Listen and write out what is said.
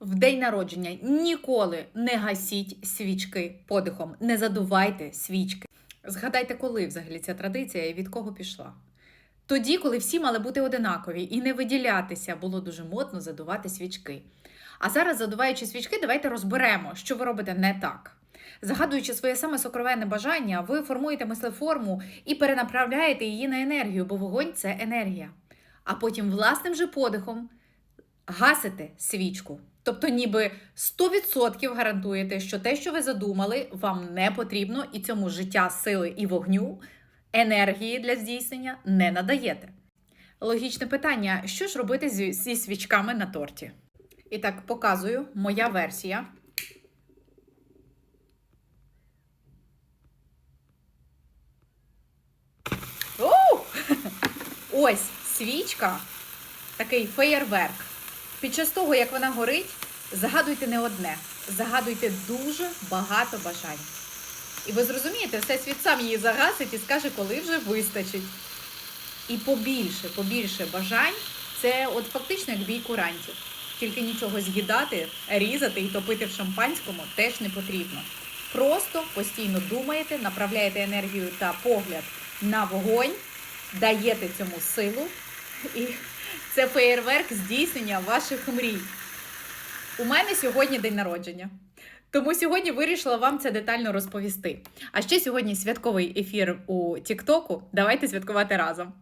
В день народження ніколи не гасіть свічки подихом, не задувайте свічки. Згадайте, коли взагалі ця традиція і від кого пішла. Тоді, коли всі мали бути одинакові і не виділятися, було дуже модно задувати свічки. А зараз, задуваючи свічки, давайте розберемо, що ви робите не так. Загадуючи своє саме сокровенне бажання, ви формуєте мислеформу і перенаправляєте її на енергію, бо вогонь це енергія. А потім власним же подихом гасите свічку. Тобто, ніби 100% гарантуєте, що те, що ви задумали, вам не потрібно, і цьому життя, сили і вогню енергії для здійснення не надаєте. Логічне питання: що ж робити зі, свічками на торті? І так, показую моя версія. Ось свічка, такий феєрверк. Під час того, як вона горить, загадуйте не одне, загадуйте дуже багато бажань. І ви зрозумієте, всесвіт сам її загасить і скаже, коли вже вистачить. І побільше, побільше бажань це от фактично як бій курантів. Тільки нічого з'їдати, різати і топити в шампанському теж не потрібно. Просто постійно думаєте, направляєте енергію та погляд на вогонь, даєте цьому силу, і це феєрверк здійснення ваших мрій. У мене сьогодні день народження. Тому сьогодні вирішила вам це детально розповісти. А ще сьогодні святковий ефір у Тіктоку. Давайте святкувати разом.